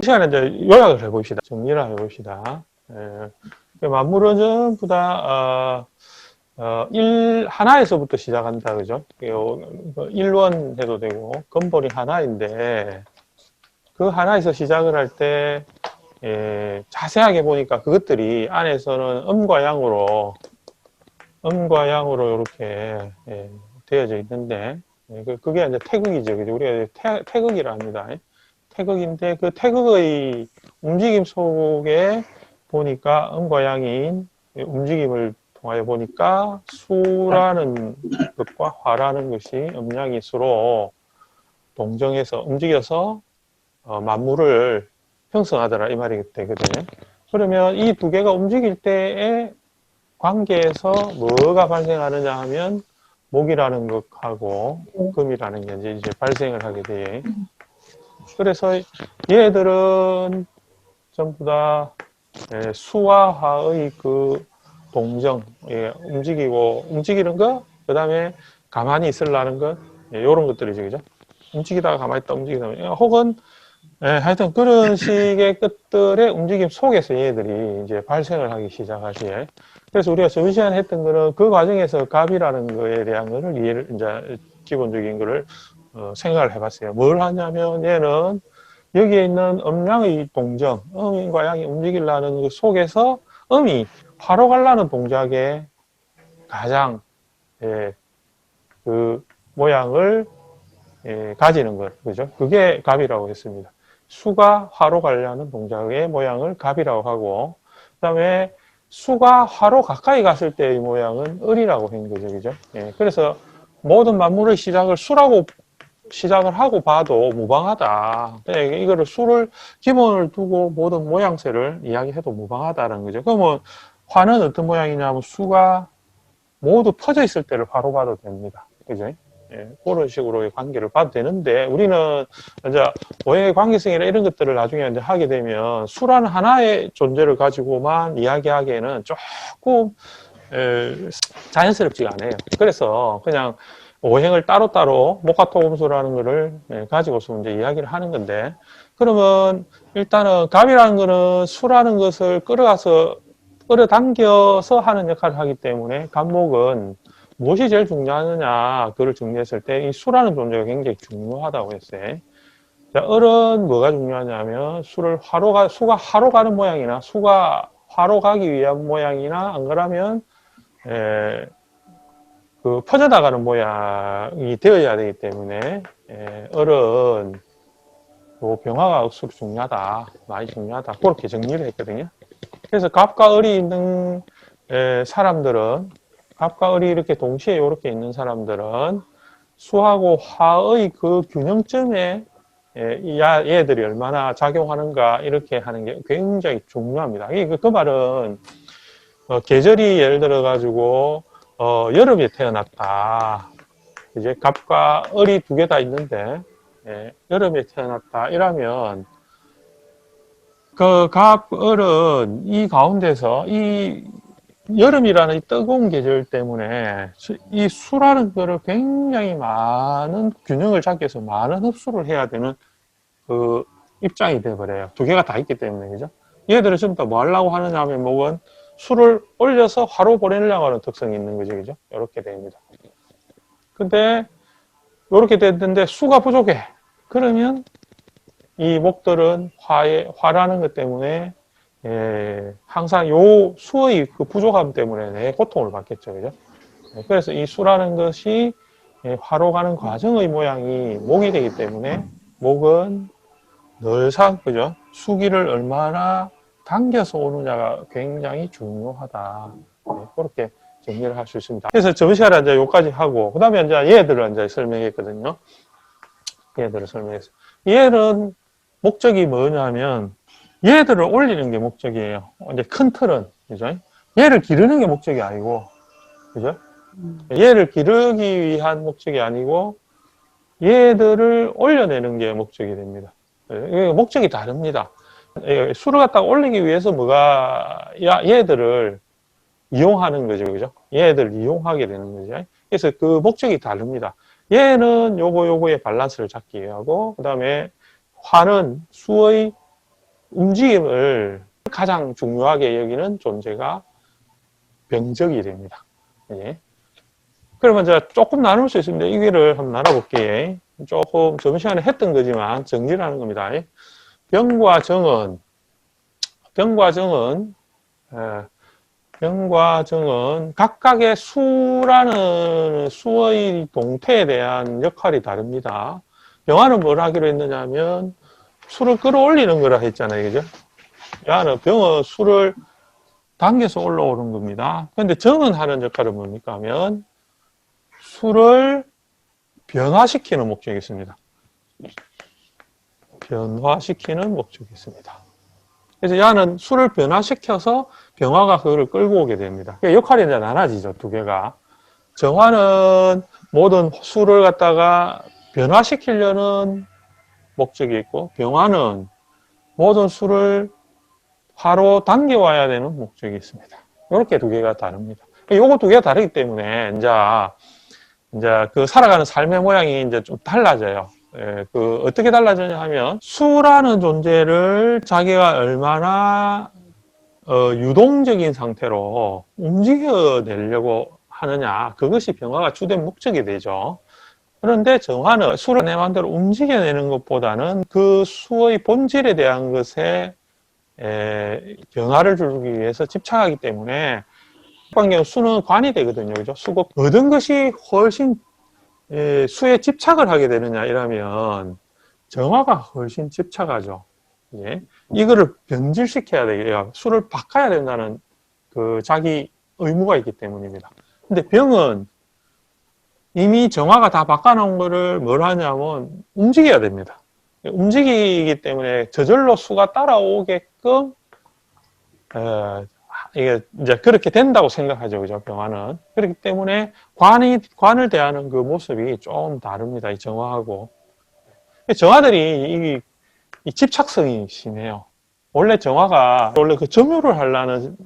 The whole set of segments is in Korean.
이 시간에 이제 요약을 해봅시다. 정리를 해봅시다. 예. 만물은 전부 다, 어, 어, 일, 하나에서부터 시작한다, 그죠? 요, 뭐 일원 해도 되고, 근본이 하나인데, 그 하나에서 시작을 할 때, 예, 자세하게 보니까 그것들이 안에서는 음과 양으로, 음과 양으로 이렇게, 예, 되어져 있는데, 예, 그- 그게 이제 태극이죠. 그죠? 우리가 태, 태극이라 합니다. 태극인데, 그 태극의 움직임 속에 보니까 음과 양인 움직임을 통하여 보니까 수라는 것과 화라는 것이 음양이 수로 동정해서 움직여서 어, 만물을 형성하더라 이 말이 되거든요. 그러면 이 두 개가 움직일 때의 관계에서 뭐가 발생하느냐 하면 목이라는 것하고 금이라는 게 이제 발생을 하게 돼. 그래서 얘들은 전부 다 예, 수와 화의 그 동정, 예, 움직이고, 움직이는 것, 그 다음에 가만히 있으려는 것, 예, 요런 것들이죠, 그죠? 움직이다가 가만히 있다 움직이다. 예, 혹은, 예, 하여튼 그런 식의 것들의 움직임 속에서 얘들이 이제 발생을 하기 시작하지. 그래서 우리가 저번 시간에 했던 거는 그 과정에서 값이라는 거에 대한 거를 이해를, 이제 기본적인 거를 어, 생각을 해봤어요. 뭘 하냐면 얘는 여기에 있는 음량의 동정, 음과 양이 움직이려는 그 속에서 음이 화로 가려는 동작에 가장 예, 그 모양을 예, 가지는 것, 그죠? 그게 갑이라고 했습니다. 수가 화로 가려는 동작의 모양을 갑이라고 하고, 그 다음에 수가 화로 가까이 갔을 때의 모양은 을이라고 한 거죠, 그죠? 예, 그래서 모든 만물의 시작을 수라고 시작을 하고 봐도 무방하다. 예, 이거를 수를 기본을 두고 모든 모양새를 이야기해도 무방하다는 거죠. 그러면 화는 어떤 모양이냐면 수가 모두 퍼져 있을 때를 바로 봐도 됩니다. 그죠? 예, 그런 식으로의 관계를 봐도 되는데 우리는 이제 오행의 관계성이나 이런 것들을 나중에 이제 하게 되면 수라는 하나의 존재를 가지고만 이야기하기에는 조금 에, 자연스럽지가 않아요. 그래서 그냥 오행을 따로따로 목화토금수라는 거를 예, 가지고서 이제 이야기를 하는 건데 그러면 일단은 갑이라는 거는 수라는 것을 끌어가서 끌어당겨서 하는 역할을 하기 때문에 갑목은 무엇이 제일 중요하느냐 그걸 정리했을 때 이 수라는 존재가 굉장히 중요하다고 했어요. 자, 을은 뭐가 중요하냐면 수를 화로 가 수가 화로 가는 모양이나 수가 화로 가기 위한 모양이나 안 그러면 에, 그 퍼져나가는 모양이 되어야 되기 때문에 에, 을은 그 병화가 억수로 중요하다 많이 중요하다 그렇게 정리를 했거든요. 그래서 갑과 을이 있는 에, 사람들은 갑과 을이 이렇게 동시에 이렇게 있는 사람들은 수하고 화의 그 균형점에 예, 이 야- 얘들이 얼마나 작용하는가 이렇게 하는 게 굉장히 중요합니다. 이- 그, 그 말은 어, 계절이 예를 들어 가지고 어, 여름에 태어났다. 이제 갑과 을이 두 개 다 있는데 예, 여름에 태어났다 이러면 그 갑, 을은 이 가운데서 이 여름이라는 이 뜨거운 계절 때문에 수- 이 수라는 거를 굉장히 많은 균형을 잡기 위해서 많은 흡수를 해야 되는 그 입장이 돼버려요. 두 개가 다 있기 때문에, 그죠? 얘들은 전부 다뭐 하려고 하느냐 하면 목은 수를 올려서 화로 보내려고 하는 특성이 있는 거죠, 그죠? 이렇게 됩니다. 근데, 이렇게 됐는데 수가 부족해. 그러면 이 목들은 화에, 화라는 것 때문에 예, 항상 요 수의 그 부족함 때문에 내 고통을 받겠죠. 그죠? 예, 그래서 이 수라는 것이 예, 화로 가는 과정의 모양이 목이 되기 때문에 목은 늘상, 그죠? 수기를 얼마나 당겨서 오느냐가 굉장히 중요하다. 예, 그렇게 정리를 할 수 있습니다. 그래서 저번 시간에 이제 요까지 하고, 그 다음에 이제 얘들을 이제 설명했거든요. 얘들을 설명했어요. 얘는 목적이 뭐냐면, 얘들을 올리는 게 목적이에요. 이제 큰 틀은, 그죠? 얘를 기르는 게 목적이 아니고, 그죠? 얘를 기르기 위한 목적이 아니고, 얘들을 올려내는 게 목적이 됩니다. 예, 목적이 다릅니다. 예, 수를 갖다가 올리기 위해서 뭐가, 야, 얘들을 이용하는 거죠. 그죠? 얘들을 이용하게 되는 거죠. 그래서 그 목적이 다릅니다. 얘는 요거, 요거의 밸런스를 잡기 위하고, 그 다음에 화는 수의 움직임을 가장 중요하게 여기는 존재가 병적이 됩니다. 예. 그러면 이제 조금 나눌 수 있습니다. 이거를 한번 나눠볼게요. 조금 저번 시간에 했던 거지만 정리를 하는 겁니다. 병과 정은, 병과 정은, 에, 병과 정은 각각의 수라는 수의 동태에 대한 역할이 다릅니다. 병화는 뭘 하기로 했느냐 하면 수를 끌어올리는 거라 했잖아요. 그죠? 야는 병은 수를 당겨서 올라오는 겁니다. 근데 정은 하는 역할은 뭡니까 하면 수를 변화시키는 목적이 있습니다. 변화시키는 목적이 있습니다. 그래서 야는 수를 변화시켜서 병화가 그거를 끌고 오게 됩니다. 그러니까 역할이 이제 나눠지죠, 두 개가. 정화는 모든 수를 갖다가 변화시키려는 목적이 있고, 병화는 모든 수를 화로 당겨와야 되는 목적이 있습니다. 이렇게 두 개가 다릅니다. 요거 두 개가 다르기 때문에, 이제, 이제 그 살아가는 삶의 모양이 이제 좀 달라져요. 예, 그 어떻게 달라지냐 하면, 수라는 존재를 자기가 얼마나 어, 유동적인 상태로 움직여내려고 하느냐, 그것이 병화가 주된 목적이 되죠. 그런데 정화는 수를 내 마음대로 움직여내는 것보다는 그 수의 본질에 대한 것에 에, 변화를 주기 위해서 집착하기 때문에 관경 수는 관이 되거든요. 그죠? 수고 얻은 것이 훨씬 에, 수에 집착을 하게 되느냐 이러면 정화가 훨씬 집착하죠. 예. 이거를 변질시켜야 돼요. 수를 바꿔야 된다는 그 자기 의무가 있기 때문입니다. 근데 병은 이미 정화가 다 바꿔놓은 거를 뭘 하냐면 움직여야 됩니다. 움직이기 때문에 저절로 수가 따라오게끔 어, 이게 이제 그렇게 된다고 생각하죠, 그죠? 병화는 그렇기 때문에 관이 관을 대하는 그 모습이 좀 다릅니다. 이 정화하고 정화들이 이, 이 집착성이 심해요. 원래 정화가 원래 그 점유를 하려는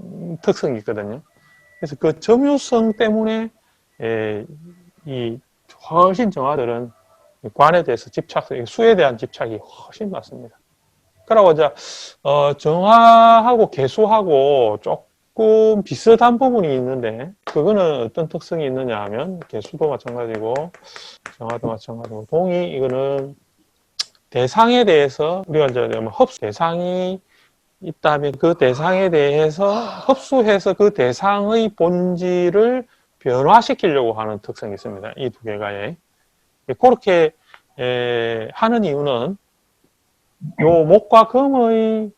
특성이 있거든요. 그래서 그 점유성 때문에 에, 이 훨씬 정화들은 관에 대해서 집착, 수에 대한 집착이 훨씬 많습니다. 그러고 이제 어, 정화하고 개수하고 조금 비슷한 부분이 있는데 그거는 어떤 특성이 있느냐 하면 개수도 마찬가지고 정화도 마찬가지고 동이 이거는 대상에 대해서 우리가 이제 뭐 흡수 대상이 있다면 그 대상에 대해서 흡수해서 그 대상의 본질을 변화시키려고 하는 특성이 있습니다. 이 두 개가. 예. 그렇게 에, 하는 이유는 요 목과 금의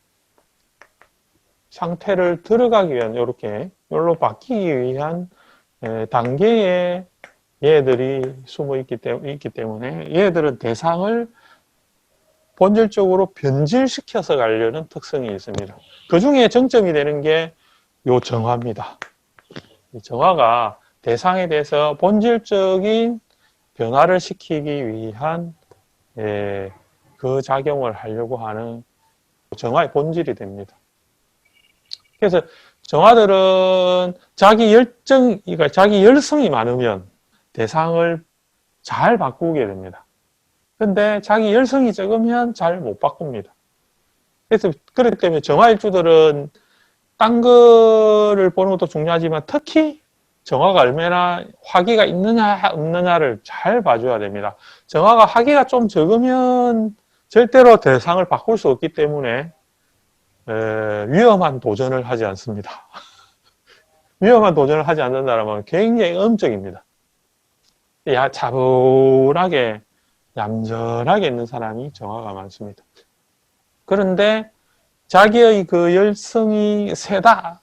상태를 들어가기 위한 이렇게 요로 바뀌기 위한 에, 단계에 얘들이 숨어 있기, 때문에 얘들은 대상을 본질적으로 변질시켜서 가려는 특성이 있습니다. 그 중에 정점이 되는 게 요 정화입니다. 이 정화가 대상에 대해서 본질적인 변화를 시키기 위한 예, 그 작용을 하려고 하는 정화의 본질이 됩니다. 그래서 정화들은 자기 열정, 그러니까 자기 열성이 많으면 대상을 잘 바꾸게 됩니다. 근데 자기 열성이 적으면 잘 못 바꿉니다. 그래서 그렇기 때문에 정화일주들은 딴 거를 보는 것도 중요하지만 특히 정화가 얼마나 화기가 있느냐 없느냐를 잘 봐줘야 됩니다. 정화가 화기가 좀 적으면 절대로 대상을 바꿀 수 없기 때문에 에, 위험한 도전을 하지 않습니다. 위험한 도전을 하지 않는다면 굉장히 엄적입니다. 야, 차분하게 얌전하게 있는 사람이 정화가 많습니다. 그런데 자기의 그 열성이 세다,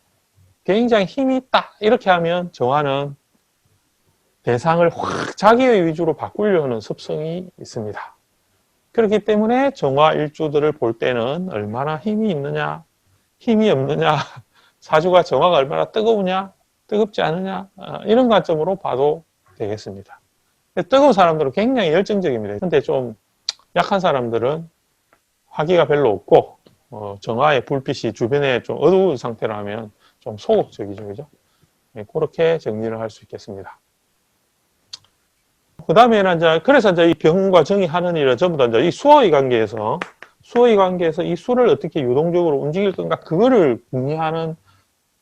굉장히 힘이 있다, 이렇게 하면 정화는 대상을 확 자기의 위주로 바꾸려는 습성이 있습니다. 그렇기 때문에 정화 일주들을 볼 때는 얼마나 힘이 있느냐, 힘이 없느냐, 사주가 정화가 얼마나 뜨거우냐, 뜨겁지 않느냐, 어, 이런 관점으로 봐도 되겠습니다. 뜨거운 사람들은 굉장히 열정적입니다. 근데 좀 약한 사람들은 화기가 별로 없고 어, 정화의 불빛이 주변에 좀 어두운 상태라면 좀 소극적이죠, 그죠? 네, 그렇게 정리를 할 수 있겠습니다. 그 다음에는 이제 그래서 이제 이 병과 정이 하는 일은 전부 다 이제 이 수어의 관계에서 수의 관계에서 이 수를 어떻게 유동적으로 움직일 건가 그거를 궁리하는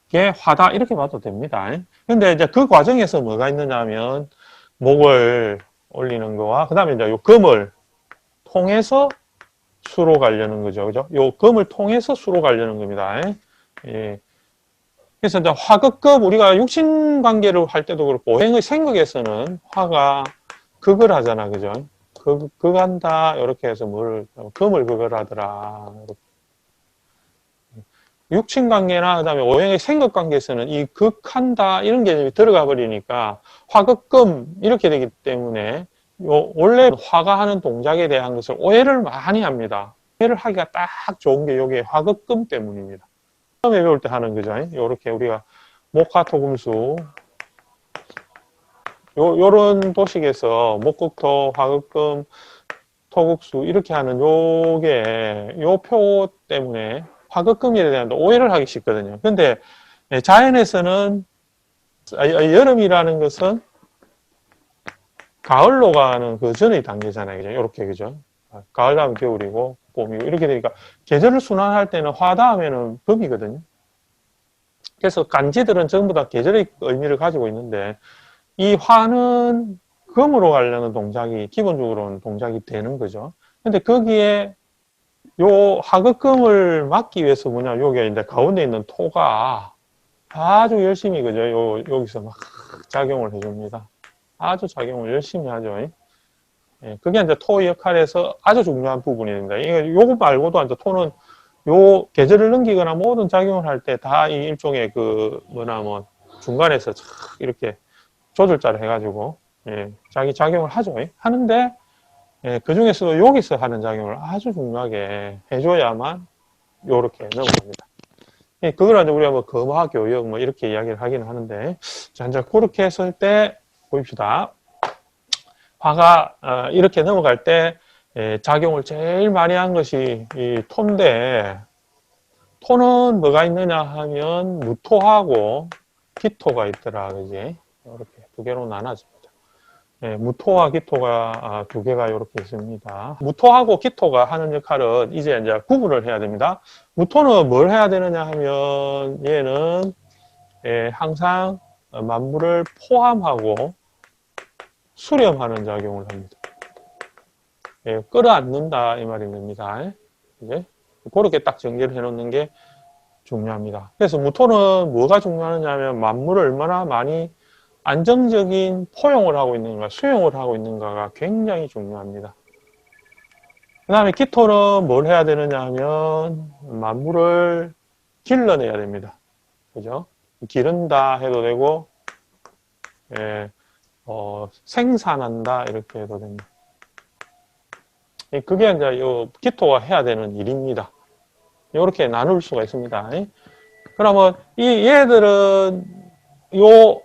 게 화다 이렇게 봐도 됩니다. 근데 이제 그 과정에서 뭐가 있느냐면 목을 올리는 거와 그 다음에 이제 요 금을 통해서 수로 가려는 거죠. 그죠? 요 금을 통해서 수로 가려는 겁니다. 예. 그래서 이제 화극급 우리가 육신 관계를 할 때도 그렇고 오행의 생극에서는 화가 극을 하잖아. 그죠? 극, 극한다. 이렇게 해서 뭘 금을 극을 하더라. 이렇게. 육친 관계나 그다음에 오행의 생극 관계에서는 이 극한다 이런 개념이 들어가 버리니까 화극금 이렇게 되기 때문에 요 원래 화가 하는 동작에 대한 것을 오해를 많이 합니다. 오해를 하기가 딱 좋은 게 요게 화극금 때문입니다. 처음에 배울 때 하는 거죠. 요렇게 우리가 목화토금수 요 요런 도식에서 목극토, 화극금, 토국수 이렇게 하는 요게 요 표 때문에 화극금에 대한 오해를 하기 쉽거든요. 근데 자연에서는 아, 여름이라는 것은 가을로 가는 그 전의 단계잖아요. 그죠? 이렇게, 그죠? 가을 다음 겨울이고, 봄이고, 이렇게 되니까, 계절을 순환할 때는 화 다음에는 봄이거든요. 그래서 간지들은 전부 다 계절의 의미를 가지고 있는데, 이 화는 금으로 가려는 동작이, 기본적으로는 동작이 되는 거죠. 근데 거기에 요 하극금을 막기 위해서 뭐냐, 요게 이제 가운데 있는 토가 아주 열심히, 그죠? 요, 여기서 막 작용을 해줍니다. 아주 작용을 열심히 하죠. 예, 그게 이제 토의 역할에서 아주 중요한 부분이 됩니다. 이거 요거 말고도 이제 토는 요 계절을 넘기거나 모든 작용을 할 때 다 이 일종의 그 뭐나 뭐 중간에서 착 이렇게 조절자를 해가지고 예, 자기 작용을 하죠. 하는데 예, 그 중에서도 여기서 하는 작용을 아주 중요하게 해줘야만 요렇게 넘어갑니다. 예, 그걸 이제 우리가 뭐 거마 교역 뭐 이렇게 이야기를 하기는 하는데 자 이제 그렇게 했을 때 보입시다. 화가 어, 이렇게 넘어갈 때 예, 작용을 제일 많이 한 것이 이 토인데 토는 뭐가 있느냐 하면 무토하고 기토가 있더라 그지 이렇게 두 개로 나눠집니다. 예, 무토와 기토가 아, 두 개가 이렇게 있습니다. 무토하고 기토가 하는 역할은 이제 이제 구분을 해야 됩니다. 무토는 뭘 해야 되느냐 하면 얘는 예, 항상 만물을 포함하고 수렴하는 작용을 합니다. 예, 끌어안는다 이 말이 됩니다. 이제 그렇게 딱 전개를 해놓는 게 중요합니다. 그래서 무토는 뭐가 중요하냐면 만물을 얼마나 많이 안정적인 포용을 하고 있는가, 수용을 하고 있는가가 굉장히 중요합니다. 그 다음에 기토는 뭘 해야 되느냐 하면 만물을 길러내야 됩니다. 그죠? 기른다 해도 되고, 예, 어, 생산한다 이렇게 해도 됩니다. 그게 이제 요 기토가 해야 되는 일입니다. 이렇게 나눌 수가 있습니다. 그러면 이 얘들은 요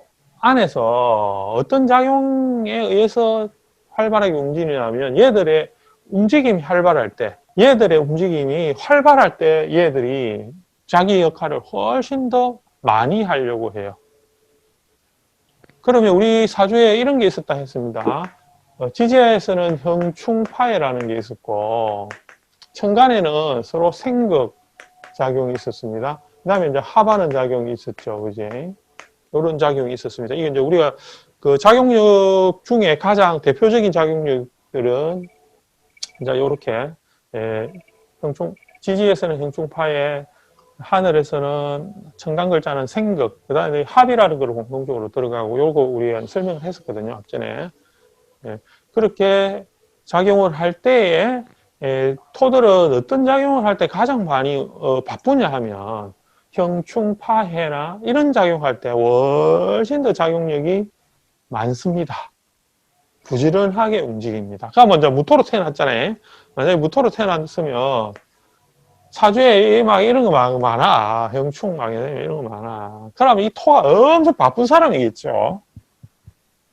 안에서 어떤 작용에 의해서 활발하게 움직이냐면 얘들의 움직임이 활발할 때 얘들의 움직임이 활발할 때 얘들이 자기 역할을 훨씬 더 많이 하려고 해요. 그러면 우리 사주에 이런 게 있었다 했습니다. 어, 지지에서는 형충파해라는 게 있었고 천간에는 서로 생극 작용이 있었습니다. 그 다음에 이제 합하는 작용이 있었죠. 그지? 이런 작용이 있었습니다. 이게 이제 우리가 그 작용력 중에 가장 대표적인 작용력들은 이제 이렇게 예, 형충 지지에서는 형충파에 하늘에서는 청강 글자는 생극, 그 다음에 합이라는 걸 공통적으로 들어가고, 요거 우리가 설명을 했었거든요, 앞전에. 예, 그렇게 작용을 할 때에, 예, 토들은 어떤 작용을 할 때 가장 많이 어, 바쁘냐 하면, 형충파해나 이런 작용할 때 훨씬 더 작용력이 많습니다. 부지런하게 움직입니다. 그러니까 먼저 무토로 태어났잖아요. 만약에 무토로 태어났으면, 사주에 막 이런 거 막 많아. 형충 막 이런 거 많아. 그러면 이 토가 엄청 바쁜 사람이겠죠.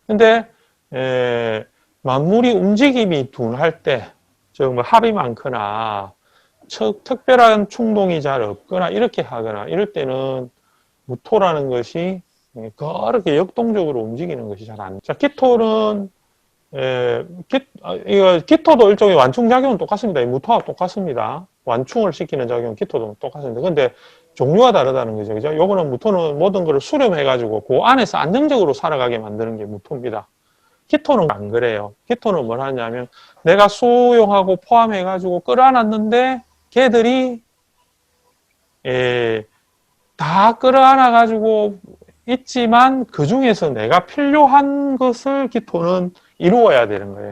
근데, 에, 만물이 움직임이 둔할 때, 즉, 뭐 합이 많거나, 특별한 충동이 잘 없거나, 이렇게 하거나, 이럴 때는 무토라는 것이 그렇게 역동적으로 움직이는 것이 잘안 돼. 자, 기토는 에, 기, 아, 이거 기토도 일종의 완충 작용은 똑같습니다. 이 무토와 똑같습니다. 완충을 시키는 작용, 기토도 똑같습니다. 근데 종류가 다르다는 거죠. 그죠? 요거는 무토는 모든 것을 수렴해가지고 그 안에서 안정적으로 살아가게 만드는 게 무토입니다. 키토는 안 그래요. 키토는 뭘 하냐면 내가 수용하고 포함해가지고 끌어안았는데 걔들이 에, 다 끌어안아 가지고 있지만 그 중에서 내가 필요한 것을 키토는 이루어야 되는 거예요.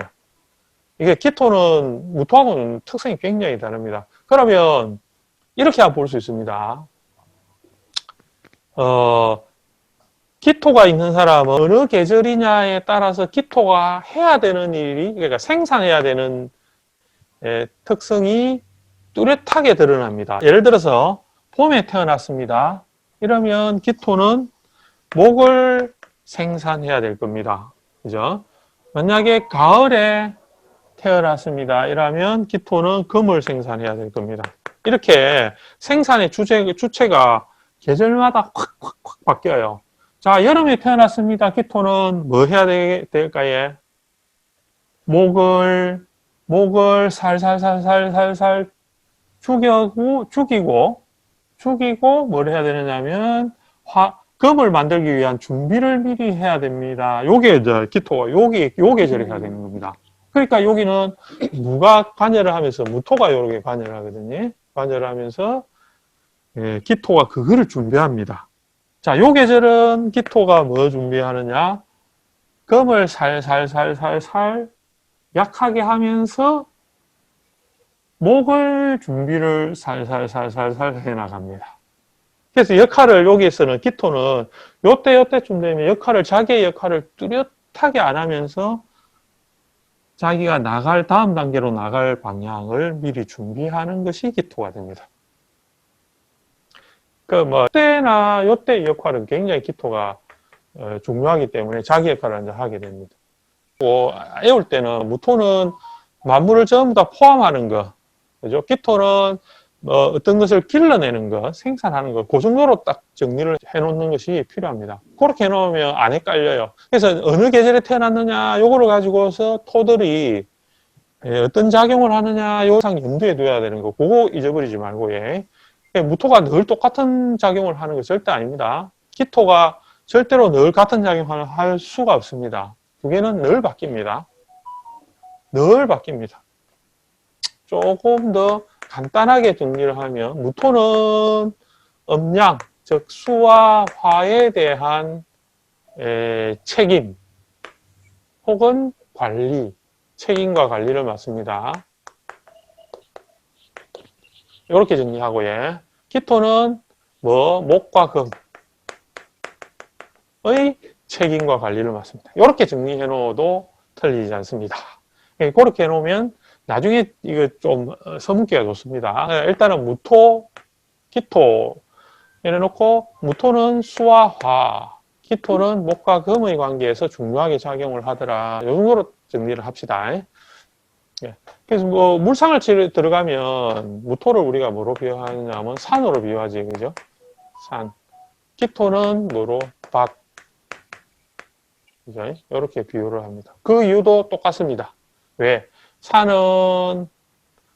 이게 키토는 무토하고는 특성이 굉장히 다릅니다. 그러면 이렇게 볼 수 있습니다. 어, 기토가 있는 사람은 어느 계절이냐에 따라서 기토가 해야 되는 일이, 그러니까 생산해야 되는 에, 특성이 뚜렷하게 드러납니다. 예를 들어서 봄에 태어났습니다. 이러면 기토는 목을 생산해야 될 겁니다. 그죠? 만약에 가을에 태어났습니다. 이러면 기토는 금을 생산해야 될 겁니다. 이렇게 생산의 주체, 주체가 계절마다 확확확 바뀌어요. 자, 여름에 태어났습니다. 기토는 뭐 해야 되, 될까요? 목을, 목을 살살살살살살 죽이고, 죽이고, 죽이고, 뭘 해야 되느냐면, 화, 금을 만들기 위한 준비를 미리 해야 됩니다. 요게 이제 기토가, 요게, 요 계절에 해야 되는 겁니다. 그러니까 여기는 무가 관여를 하면서 무토가 요렇게 관여를 하거든요. 관여를 하면서 예, 기토가 그거를 준비합니다. 자, 요 계절은 기토가 뭐 준비하느냐? 금을 살살살살살 약하게 하면서 목을 준비를 살살살살살 해나갑니다. 그래서 역할을 여기에서는 기토는 요때 요때쯤 되면 역할을 자기의 역할을 뚜렷하게 안 하면서 자기가 나갈 다음 단계로 나갈 방향을 미리 준비하는 것이 기토가 됩니다. 그뭐 때나 요때 역할은 굉장히 기토가 어, 중요하기 때문에 자기 역할을 이제 하게 됩니다. 뭐 애울 때는 무토는 만물을 전부 다 포함하는 거, 그죠? 기토는 뭐 어떤 것을 길러내는 것, 생산하는 것, 그 정도로 딱 정리를 해놓는 것이 필요합니다. 그렇게 해놓으면 안 헷갈려요. 그래서 어느 계절에 태어났느냐, 요거를 가지고서 토들이 예, 어떤 작용을 하느냐, 요상 염두에 둬야 되는 거, 그거 잊어버리지 말고, 예. 무토가 늘 똑같은 작용을 하는 게 절대 아닙니다. 기토가 절대로 늘 같은 작용을 할 수가 없습니다. 두 개는 늘 바뀝니다. 늘 바뀝니다. 조금 더 간단하게 정리를 하면 무토는 음양, 즉 수와 화에 대한 에, 책임 혹은 관리, 책임과 관리를 맡습니다. 이렇게 정리하고 예. 기토는 뭐 목과 금의 책임과 관리를 맡습니다. 이렇게 정리해 놓아도 틀리지 않습니다. 예, 그렇게 해 놓으면 나중에 이거 좀 서문기가 좋습니다. 일단은 무토, 기토 이래놓고 무토는 수와 화, 기토는 목과 금의 관계에서 중요하게 작용을 하더라. 이 정도로 정리를 합시다. 예. 그래서 뭐 물상을 들어가면 무토를 우리가 뭐로 비유하냐면 산으로 비유하지, 그죠? 산. 기토는 뭐로? 밭. 그죠? 이렇게 비유를 합니다. 그 이유도 똑같습니다. 왜? 산은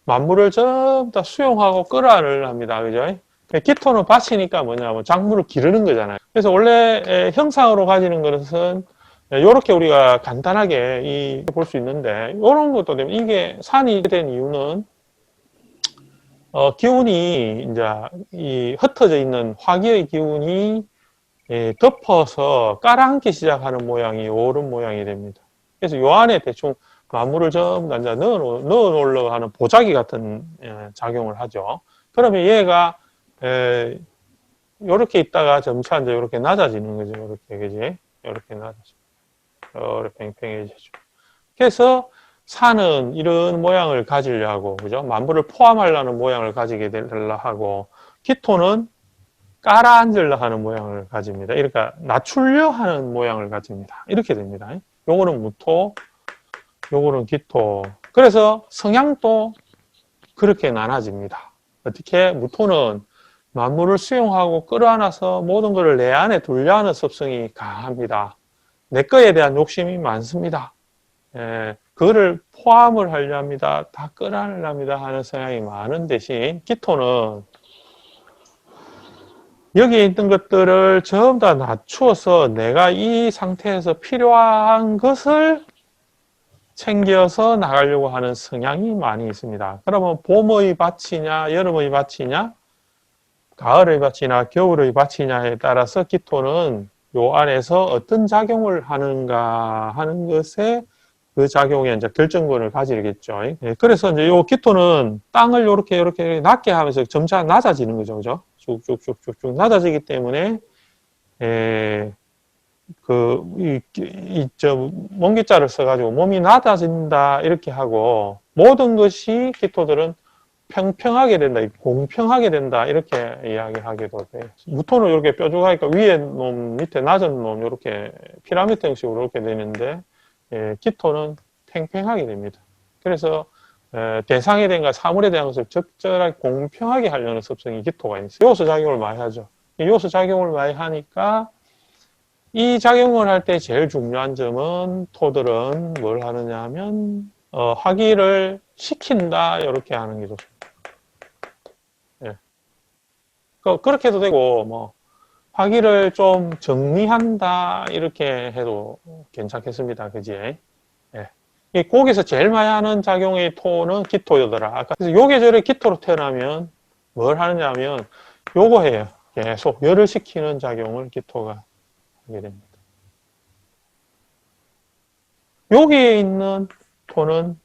만물을 전부 다 수용하고 끌어안을 합니다. 그죠? 기토는 밭이니까 뭐냐면 작물을 기르는 거잖아요. 그래서 원래 형상으로 가지는 것은 이렇게 우리가 간단하게 볼 수 있는데 이런 것도 되면 이게 산이 된 이유는 어, 기운이 이제 이 흩어져 있는 화기의 기운이 예, 덮어서 깔아앉기 시작하는 모양이 오른 모양이 됩니다. 그래서 요 안에 대충 만물을 전부 다 넣어, 넣어 놓으려고 하는 보자기 같은 예, 작용을 하죠. 그러면 얘가 에, 요렇게 있다가 점차 이제 이렇게 낮아지는 거죠. 이렇게, 그지? 이렇게 낮아져. 이렇게 팽팽해지죠. 그래서 산은 이런 모양을 가지려 하고, 그죠? 만물을 포함하려는 모양을 가지게 되려 하고, 기토는 깔아앉으려 하는 모양을 가집니다. 이러니까 낮추려 하는 모양을 가집니다. 이렇게 됩니다. 요거는 무토, 요거는 기토. 그래서 성향도 그렇게 나눠집니다. 어떻게? 무토는 만물을 수용하고 끌어안아서 모든 것을 내 안에 둘려 하는 습성이 강합니다. 내 거에 대한 욕심이 많습니다. 예, 그거를 포함을 하려 합니다. 다 끌어내려 합니다. 하는 성향이 많은 대신 기토는 여기 있는 것들을 전부 다 낮추어서 내가 이 상태에서 필요한 것을 챙겨서 나가려고 하는 성향이 많이 있습니다. 그러면 봄의 밭이냐, 여름의 밭이냐, 가을의 밭이나 겨울의 밭이냐에 따라서 기토는 요 안에서 어떤 작용을 하는가 하는 것에 그 작용에 이제 결정권을 가지겠죠. 예, 그래서 이제 요 기토는 땅을 이렇게 이렇게 낮게 하면서 점차 낮아지는 거죠, 그죠? 쭉쭉쭉쭉쭉 낮아지기 때문에 에, 그, 이, 이, 저, 먼기자를 써가지고 몸이 낮아진다, 이렇게 하고, 모든 것이 기토들은 평평하게 된다, 공평하게 된다, 이렇게 이야기하기도 돼요. 무토는 이렇게 뾰족하니까 위에 놈, 밑에 낮은 놈, 이렇게 피라미드 형식으로 이렇게 되는데, 예, 기토는 팽팽하게 됩니다. 그래서, 에, 대상에 대한 것, 사물에 대한 것을 적절하게 공평하게 하려는 습성이 기토가 있어요. 요소 작용을 많이 하죠. 이 요소 작용을 많이 하니까, 이 작용을 할 때 제일 중요한 점은 토들은 뭘 하느냐 하면 어, 화기를 시킨다 이렇게 하는 게 좋습니다. 예. 그, 그렇게 해도 되고 뭐 화기를 좀 정리한다 이렇게 해도 괜찮겠습니다. 그지? 예. 이 고기에서 제일 많이 하는 작용의 토는 기토여더라. 아까 그래서 요계절에 기토로 태어나면 뭘 하느냐 하면 요거 해요. 계속 열을 식히는 작용을 기토가 하게 됩니다. 여기에 있는 토는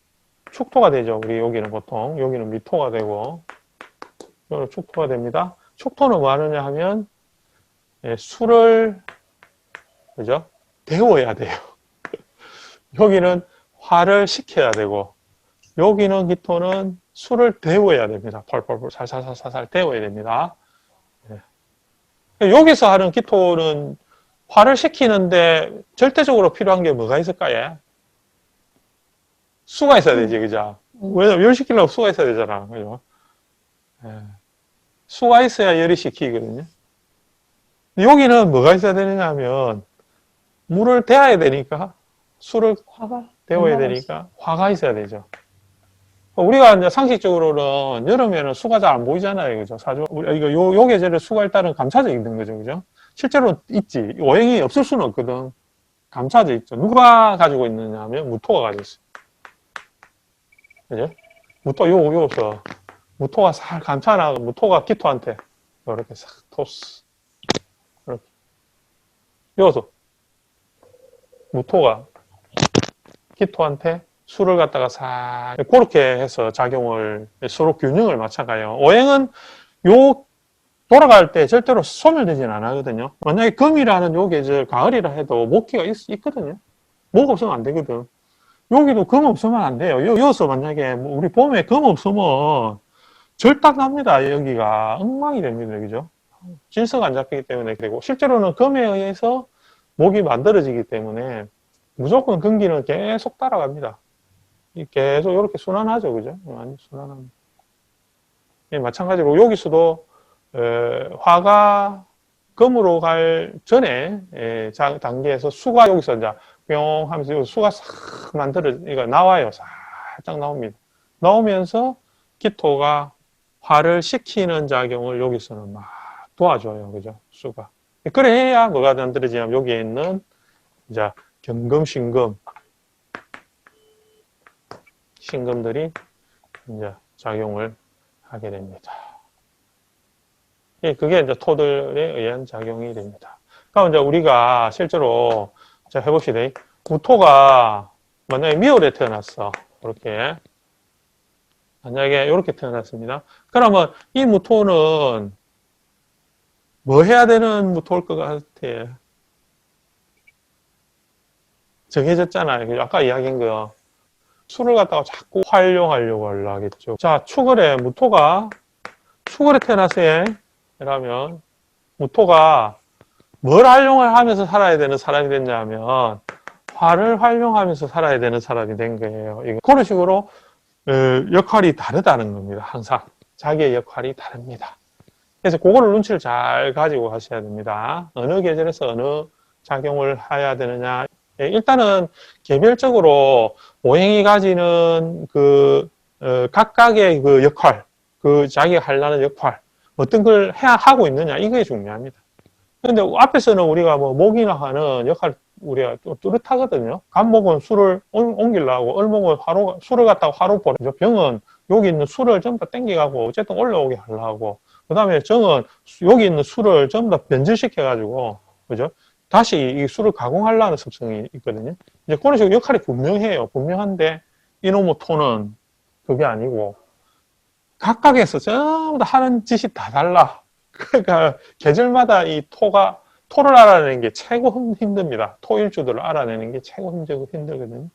축토가 되죠. 우리 여기는 보통 여기는 미토가 되고 여기는 축토가 됩니다. 축토는 뭐 하느냐 하면 예, 술을 그죠? 데워야 돼요. 여기는 화를 식혀야 되고 여기는 기토는 술을 데워야 됩니다. 펄펄펄 살살살살 데워야 됩니다. 예. 여기서 하는 기토는 화를 식히는데 절대적으로 필요한 게 뭐가 있을까요? 수가 있어야 되지, 그죠? 왜냐면 열 식히려면 수가 있어야 되잖아, 그죠? 예. 수가 있어야 열이 식히거든요. 여기는 뭐가 있어야 되느냐 하면, 물을 데워야 되니까, 술을 화가 데워야 되니까, 화가 있어야 되죠. 우리가 이제 상식적으로는 여름에는 수가 잘 안 보이잖아요, 그죠? 사주, 이거 요, 요 계절에 수가 일단은 감춰져 있는 거죠, 그죠? 실제로 있지. 오행이 없을 수는 없거든. 감춰져 있죠. 누가 가지고 있느냐 하면 무토가 가지고 있어요. 그죠? 무토, 요, 요 서. 무토가 살 감춰놔. 무토가 기토한테. 이렇게 싹, 토스. 이렇게. 요서. 무토가 기토한테 술을 갖다가 싹, 그렇게 해서 작용을, 서로 균형을 맞춰가요. 오행은 요 돌아갈 때 절대로 소멸되지는 않거든요. 만약에 금이라는 요 계절, 가을이라 해도 목기가 있, 거든요 목 없으면 안 되거든. 여기도 금 없으면 안 돼요. 여, 여기서 만약에 뭐 우리 봄에 금 없으면 절딱 납니다. 여기가 엉망이 됩니다. 그죠? 질서가 안 잡히기 때문에 그리고 실제로는 금에 의해서 목이 만들어지기 때문에 무조건 금기는 계속 따라갑니다. 이 계속 이렇게 순환하죠. 그죠? 완전 순환합니다. 예, 마찬가지로 여기서도 에, 화가 금으로 갈 전에 에, 자- 단계에서 수가 여기서 이제 뿅 하면서 여기 수가 싹 만들어 이거 나와요. 살짝 나옵니다. 나오면서 기토가 화를 식히는 작용을 여기서는 막 도와줘요. 그죠? 수가. 그래야 뭐가 만들어지냐면 여기에 있는 이제 경금, 신금, 신금들이 이제 작용을 하게 됩니다. 예, 그게 이제 토들에 의한 작용이 됩니다. 그럼 이제 우리가 실제로 자 해봅시다. 무토가 만약에 미월에 태어났어. 이렇게 만약에 이렇게 태어났습니다. 그러면 이 무토는 뭐 해야 되는 무토일 것 같아? 정해졌잖아요. 아까 이야기한 거. 술을 갖다가 자꾸 활용하려고 하려 하겠죠. 자, 축월에 무토가 태어났어요. 그러면 무토가 뭘 활용을 하면서 살아야 되는 사람이 됐냐 하면 화를 활용하면서 살아야 되는 사람이 된 거예요. 이거. 그런 식으로 어, 역할이 다르다는 겁니다. 항상 자기의 역할이 다릅니다. 그래서 그거를 눈치를 잘 가지고 가셔야 됩니다. 어느 계절에서 어느 작용을 해야 되느냐. 예, 일단은 개별적으로 오행이 가지는 그 어, 각각의 그 역할, 그 자기가 하려는 역할, 어떤 걸 해야 하고 있느냐 이게 중요합니다. 근데 앞에서는 우리가 뭐 목이나 하는 역할 우리가 또 뚜렷하거든요. 간목은 술을 옮- 옮기려고, 을목은 화로 술을 갖다가 화로 보내죠. 병은 여기 있는 술을 전부 다 땡겨가고 어쨌든 올라오게 하려고. 그 다음에 정은 수- 여기 있는 술을 전부 다 변질시켜 가지고 그죠? 다시 이 술을 가공하려는 습성이 있거든요. 이제 그런 식으로 역할이 분명해요. 분명한데 이놈의 토는 그게 아니고 각각에서 전부 다 하는 짓이 다 달라. 그러니까 계절마다 이 토가 토를 알아내는 게 최고 힘- 힘듭니다. 토일주들을 알아내는 게 최고 힘들거든요.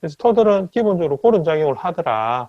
그래서 토들은 기본적으로 그런 작용을 하더라.